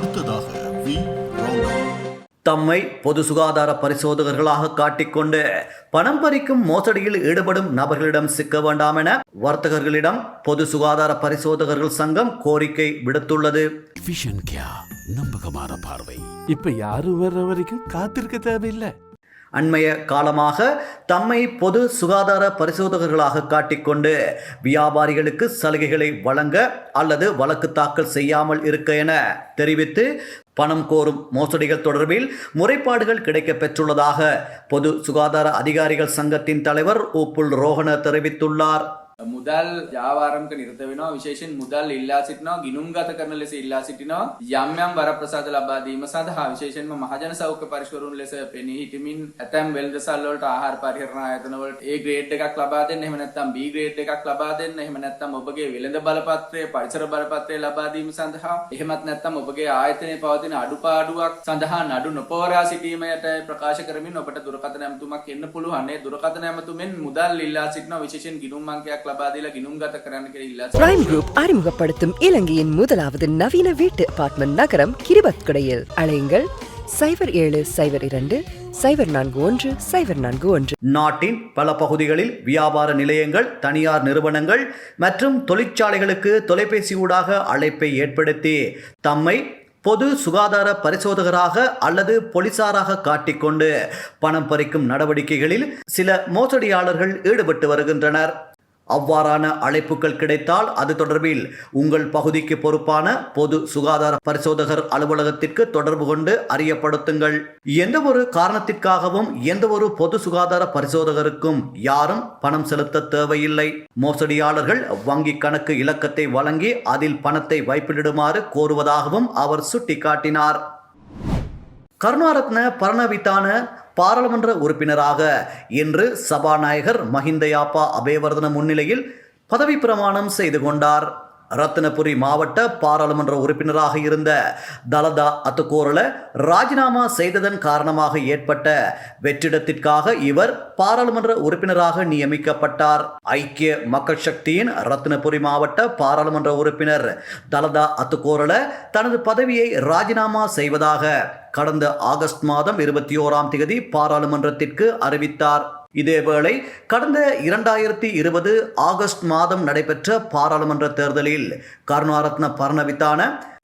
அடுத்ததாக வி. தம்மை பொது சுகாதார பரிசோதகர்களாக காட்டிக்கொண்டு பணம் பறிக்கும் மோசடியில் ஈடுபடும் நபர்களிடம் சிக்க வேண்டாம் என வர்த்தகர்களிடம் பொது சுகாதார பரிசோதகர்கள் சங்கம் கோரிக்கை விடுத்துள்ளது. நம்பகமான பார்வை. இப்ப யாரும் வர்ற வரைக்கும் காத்திருக்க தேவையில்லை. அண்மைய காலமாக தம்மை பொது சுகாதார பரிசோதகர்களாக காட்டிக்கொண்டு வியாபாரிகளுக்கு சலுகைகளை வழங்க அல்லது வழக்கு தாக்கல் செய்யாமல் இருக்க என தெரிவித்து பணம் கோரும் மோசடிகள் தொடர்பில் முறைப்பாடுகள் கிடைக்கப் பெற்றுள்ளதாக பொது சுகாதார அதிகாரிகள் சங்கத்தின் தலைவர் ஊப்புல் ரோஹன தெரிவித்துள்ளார். මුදල් ජාවාරම්ක නිරත වෙනවා. විශේෂෙන් මුදල් ඉල්ලා සිටිනවා ගිනුම් ගත කරන ලෙස ඉල්ලා සිටිනවා. යම් යම් වරප්‍රසාද ලබා දීම සඳහා විශේෂයෙන්ම මහජන සෞඛ්‍ය පරිශකරුන් ලෙස පෙනී සිටිමින් ඇතැම් වෙළඳසල් වලට ආහාර පරිහරණ ආයතන වලට A ග්‍රේඩ් එකක් ලබා දෙන්න. එහෙම නැත්නම් B ග්‍රේඩ් එකක් ලබා දෙන්න. එහෙම නැත්නම් ඔබගේ වෙළඳ බලපත්‍රය පරිසර බලපත්‍රය ලබා දීම සඳහා. එහෙමත් නැත්නම් ඔබගේ ආයතනයේ පවතින අඩුපාඩුවක් සඳහා නඩු නොපවරා සිටීමට ප්‍රකාශ කරමින් ඔබට දුරකථන ඇමතුමක් එන්න පුළුවන්. ඒ දුරකථන ඇමතුමෙන් මුදල් ඉල්ලා සිටිනවා. විශේෂයෙන් ගිණුම් අංකයක් ලබා பிரைம் குரூப் அறிமுகப்படுத்தும் இலங்கையின் முதலாவது நவீன வீட்டு அபார்ட்மெண்ட் நகரம் கிரிபத்குடையில். அலையுங்கள். சைபர் ஏழு சைபர் இரண்டு சைபர் நான்கு ஒன்று சைபர் நான்கு ஒன்று. நாட்டின் பல பகுதிகளில் வியாபார நிலையங்கள் தனியார் நிறுவனங்கள் மற்றும் தொழிற்சாலைகளுக்கு தொலைபேசி ஊடாக அழைப்பை ஏற்படுத்தி தம்மை பொது சுகாதார பரிசோதகராக அல்லது போலீசாராக காட்டிக்கொண்டு பணம் பறிக்கும் நடவடிக்கைகளில் சில மோசடியாளர்கள் ஈடுபட்டு வருகின்றனர். அவ்வாறான அழைப்புகள் கிடைத்தால் அது தொடர்பில் உங்கள் பகுதிக்கு பொறுப்பான பொது சுகாதார பரிசோதகர் அலுவலகத்திற்கு தொடர்பு கொண்டு அறியப்படுத்துங்கள். எந்த ஒரு காரணத்திற்காகவும் எந்த ஒரு பொது சுகாதார பரிசோதகருக்கும் யாரும் பணம் செலுத்த தேவையில்லை. மோசடியாளர்கள் வங்கி கணக்கு இலக்கத்தை வழங்கி அதில் பணத்தை வைப்பிலிடுமாறு கோருவதாகவும் அவர் சுட்டிக்காட்டினார். கருணாரத்ன பரணவித்தான பாராளுமன்ற உறுப்பினராக இன்று சபாநாயகர் மஹிந்தயாப்பா அபேவர்தன முன்னிலையில் பதவி பிரமாணம் செய்து கொண்டார். ரத்தினபுரி மாவட்ட பாராளுமன்ற உறுப்பினராக இருந்த தலதா அத்துக்கோரல ராஜினாமா செய்ததன் காரணமாக ஏற்பட்ட வெற்றிடத்திற்காக இவர் பாராளுமன்ற உறுப்பினராக நியமிக்கப்பட்டார். ஐக்கிய மக்கள் சக்தியின் ரத்தினபுரி மாவட்ட பாராளுமன்ற உறுப்பினர் தலதா அத்துக்கோரல தனது பதவியை ராஜினாமா செய்வதாக கடந்த ஆகஸ்ட் மாதம் இருபத்தி ஓராம் தேதி பாராளுமன்றத்திற்கு அறிவித்தார். இதேவேளை கடந்த இரண்டாயிரத்தி இருபது ஆகஸ்ட் மாதம் நடைபெற்ற பாராளுமன்ற தேர்தலில் கருணாரத்ன பர்ணவித்தான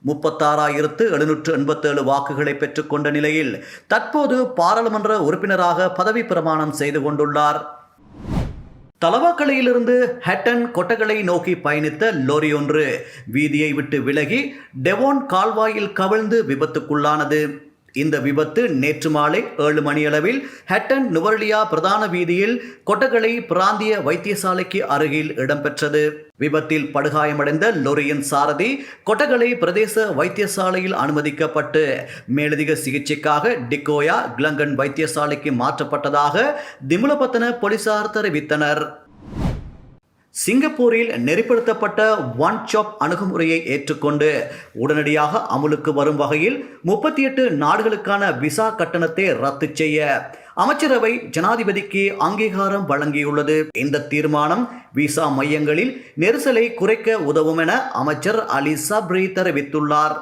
முப்பத்தாறாயிரத்து எழுநூற்று எண்பத்தேழு வாக்குகளை பெற்றுக்கொண்ட நிலையில் தற்போது பாராளுமன்ற உறுப்பினராக பதவி பிரமாணம் செய்து கொண்டுள்ளார். தலவாக்கலையிலிருந்து ஹட்டன் கொட்டகளை நோக்கி பயணித்த லோரி ஒன்று வீதியை விட்டு விலகி டெவோன் கால்வாயில் கவிழ்ந்து விபத்துக்குள்ளானது. இந்த விபத்து நேற்று மாலை ஏழு மணியளவில் ஹட்டன் நுவர்லியா பிரதான வீதியில் கொட்டகலை பிராந்திய வைத்தியசாலைக்கு அருகில் இடம்பெற்றது. விபத்தில் படுகாயமடைந்த லொரியின் சாரதி கொட்டகலை பிரதேச வைத்தியசாலையில் அனுமதிக்கப்பட்டு மேலதிக சிகிச்சைக்காக டிக்கோயா கிளங்கன் வைத்தியசாலைக்கு மாற்றப்பட்டதாக திமுலபத்தன போலீசார் தெரிவித்தனர். சிங்கப்பூரில் நெறிப்படுத்தப்பட்ட ஒன் சாப் அணுகுமுறையை ஏற்றுக்கொண்டு உடனடியாக அமுலுக்கு வரும் வகையில் முப்பத்தி எட்டு நாடுகளுக்கான விசா கட்டணத்தை ரத்து செய்ய அமைச்சரவை ஜனாதிபதிக்கு அங்கீகாரம் வழங்கியுள்ளது. இந்த தீர்மானம் விசா மையங்களில் நெரிசலை குறைக்க உதவும் என அமைச்சர் அலி சப்ரி தெரிவித்துள்ளார்.